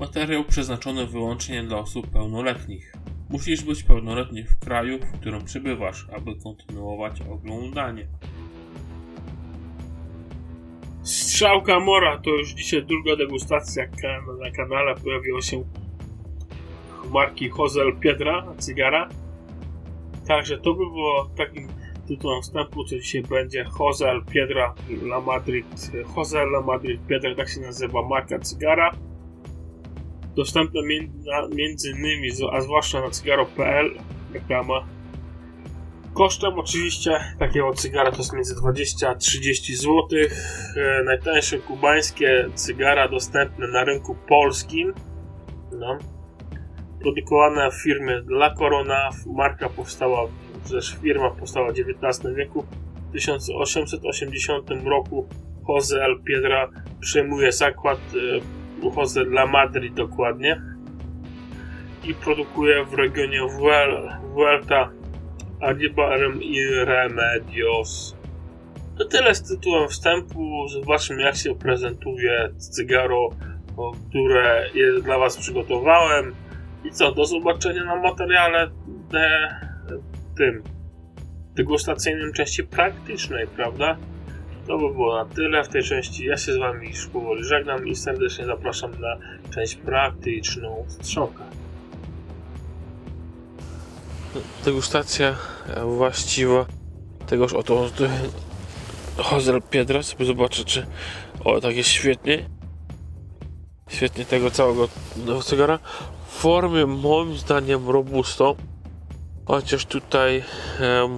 Materiał przeznaczony wyłącznie dla osób pełnoletnich. Musisz być pełnoletni w kraju, w którym przebywasz, aby kontynuować oglądanie. Strzałka Mora to już dzisiaj druga degustacja na kanale. Pojawiło się marki Hozel Piedra, cygara. Także to by było takim tytułem wstępu, co dzisiaj będzie Hozel Piedra La Madrid. Hozel La Madrid Piedra, tak się nazywa marka cygara. Dostępne między, innymi, a zwłaszcza na cygaro.pl reklama. Kosztem oczywiście takiego cygara to jest między 20 a 30 zł. E, najtańsze kubańskie cygara dostępne na rynku polskim. No. Produkowane w firmie La Corona. Marka powstała, też firma powstała w XIX wieku. W 1880 roku Jose El Piedra przejmuje zakład e, Jose La Madrid dokładnie i produkuje w regionie Vuel- Vuelta Arribarem i Remedios. To tyle z tytułem wstępu. Zobaczmy, jak się prezentuje cygaro, które dla Was przygotowałem. I co, do zobaczenia na materiale de, tym degustacyjnym części praktycznej, prawda? To by było na tyle w tej części. Ja się z Wami już powoli żegnam i serdecznie zapraszam na część praktyczną strzałka. degustacja e, właściwa tegoż oto Hozel Piedra. Sobie zobaczę, czy o tak jest świetnie. Świetnie tego całego cygara. W formie moim zdaniem robusto. Chociaż tutaj e,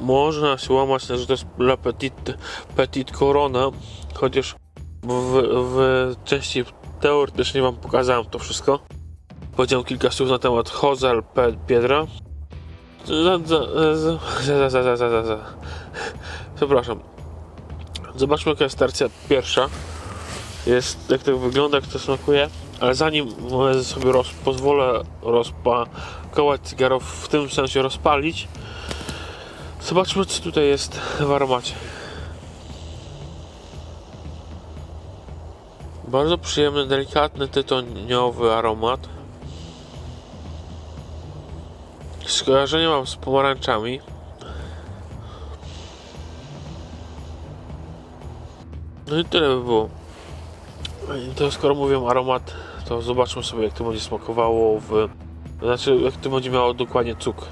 można się łamać że to jest la petite, petite corona, chociaż w, w części teoretycznie Wam pokazałem to wszystko. Powiedziałem kilka słów na temat Hozel Piedra. Przepraszam. Zobaczmy, jaka jest tercja pierwsza. Jest, jak to wygląda, jak to smakuje. Ale zanim sobie roz, pozwolę rozpakować cygarów, w tym sensie rozpalić, zobaczmy co tutaj jest w aromacie. Bardzo przyjemny, delikatny, tytoniowy aromat. Skojarzenie mam z pomarańczami. No i tyle by było. To skoro mówię aromat, to zobaczmy sobie jak to będzie smakowało w... Znaczy jak to będzie miało dokładnie cuk.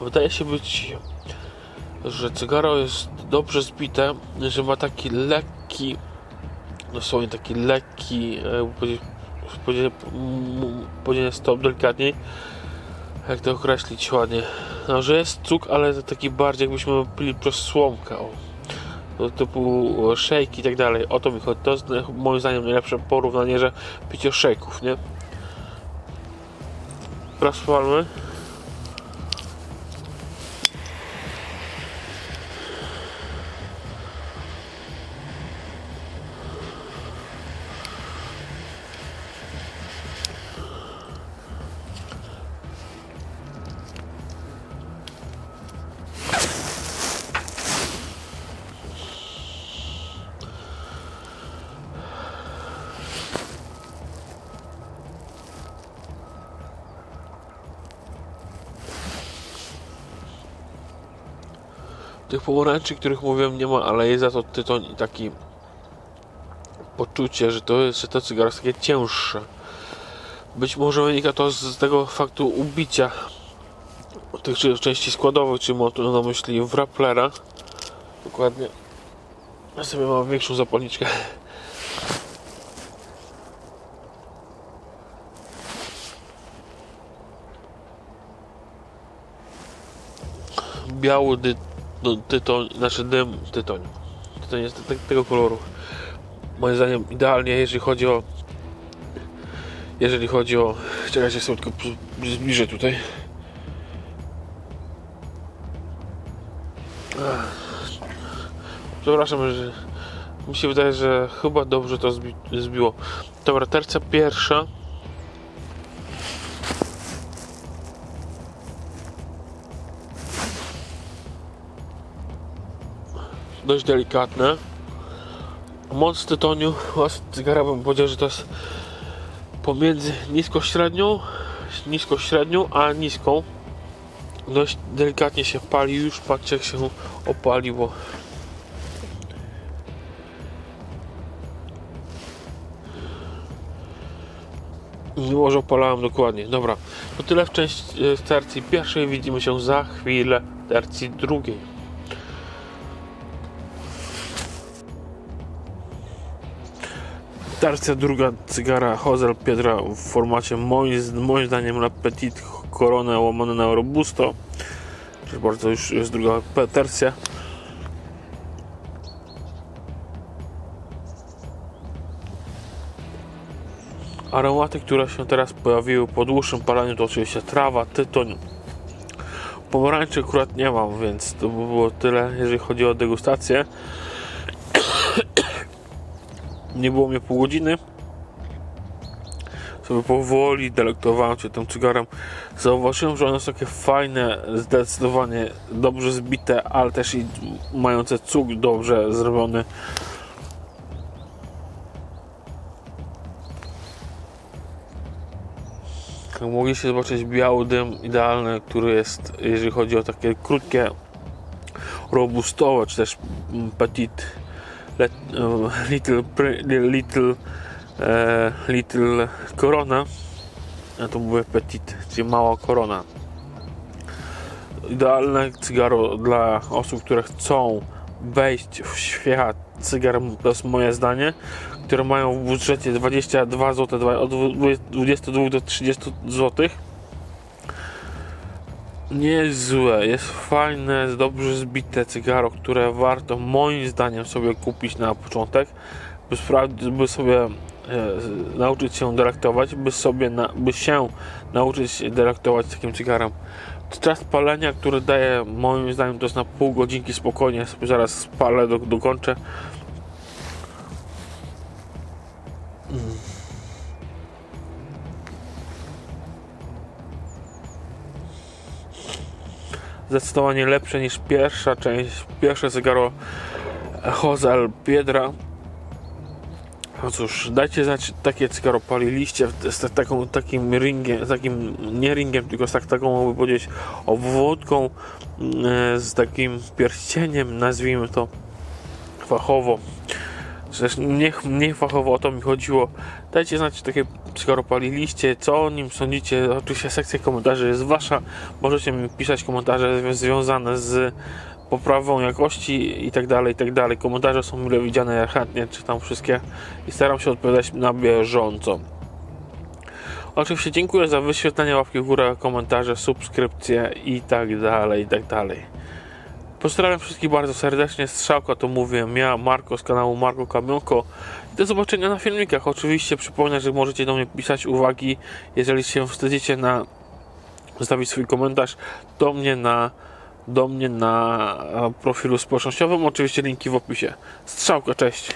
Wydaje się być, że cygaro jest dobrze zbite, że ma taki lekki, dosłownie taki lekki, e, jakby powiedzieć, powiedzieć, m- powiedzieć to delikatniej, jak to określić ładnie. No, że jest cuk, ale taki bardziej jakbyśmy pili przez słomkę. O. Typu shake i tak dalej. O to mi chodzi. To jest moim zdaniem najlepsze porównanie, że picie shake'ów, nie? Rozpalmy. Tych pomarańczy, których mówiłem, nie ma, ale jest za to tytoń i taki poczucie, że to jest, że to cygaro jest takie cięższe. Być może wynika to z tego faktu ubicia tych części składowych, czy mam tu na myśli wraplera. Dokładnie. Ja sobie mam większą zapalniczkę. Biały dy, no, tytoń, znaczy dym tytoń. Tytoń jest te, tego koloru. Moim zdaniem idealnie, jeżeli chodzi o jeżeli chodzi o... Czekajcie, sobie tylko zbliżę tutaj. Przepraszam, że mi się wydaje, że chyba dobrze to zbi zbiło. Dobra, tercja pierwsza. Dość delikatne. Moc tytoniu, cygara bym powiedział, że to jest pomiędzy nisko średnią, nisko średnią, a niską. Dość delikatnie się pali, już patrzcie jak się opaliło. Mimo, że opalałem dokładnie. Dobra, to tyle w części w tercji pierwszej. Widzimy się za chwilę w tercji drugiej. Tercja druga cygara Hozel Piedra w formacie moim, moim zdaniem na Petit Corona łamane na Robusto. Proszę bardzo, już jest druga tercja. Aromaty, które się teraz pojawiły po dłuższym paleniu to oczywiście trawa, tytoń. Pomarańczy akurat nie mam, więc to by było tyle, jeżeli chodzi o degustację. Nie było mnie pół godziny. Sobie powoli delektowałem się tym cygarem. Zauważyłem, że one są takie fajne, zdecydowanie dobrze zbite, ale też i mające cuk dobrze zrobiony. Mogliście zobaczyć biały dym idealny, który jest, jeżeli chodzi o takie krótkie, robustowe, czy też petit, little, little, e, little korona. Ja to mówię petit, czyli mała korona. Idealne cygaro dla osób, które chcą wejść w świat cygar, to jest moje zdanie, które mają w budżecie 22 zł, od 22 do 30 zł. Nie jest złe, jest fajne, jest dobrze zbite cygaro, które warto moim zdaniem sobie kupić na początek, by, by sobie e, nauczyć się delektować, by sobie na, by się nauczyć delektować takim cygarem. Czas palenia, który daje moim zdaniem to jest na pół godzinki spokojnie, sobie zaraz spalę, do, dokończę. Zdecydowanie lepsze niż pierwsza część, pierwsze cygaro Hozel Piedra. No cóż, dajcie znać, takie cygaro paliliście z ta- taką, takim ringiem, takim, nie ringiem, tylko z tak, taką, mogę powiedzieć, obwódką, mm, z takim pierścieniem, nazwijmy to fachowo. Zresztą nie, nie fachowo o to mi chodziło. Dajcie znać, takie cygaro paliliście, co o nim sądzicie. Oczywiście sekcja komentarzy jest wasza. Możecie mi pisać komentarze zwią- związane z poprawą jakości i tak dalej, i tak dalej. Komentarze są mile widziane, ja chętnie czytam wszystkie i staram się odpowiadać na bieżąco. Oczywiście dziękuję za wyświetlenie łapki w górę, komentarze, subskrypcje i tak dalej, i tak dalej. Pozdrawiam wszystkich bardzo serdecznie. Strzałka to mówię ja, Marko z kanału Marko Kamionko. Do zobaczenia na filmikach. Oczywiście przypomnę, że możecie do mnie pisać uwagi, jeżeli się wstydzicie na zostawić swój komentarz do mnie na do mnie na profilu społecznościowym. Oczywiście linki w opisie. Strzałka, cześć.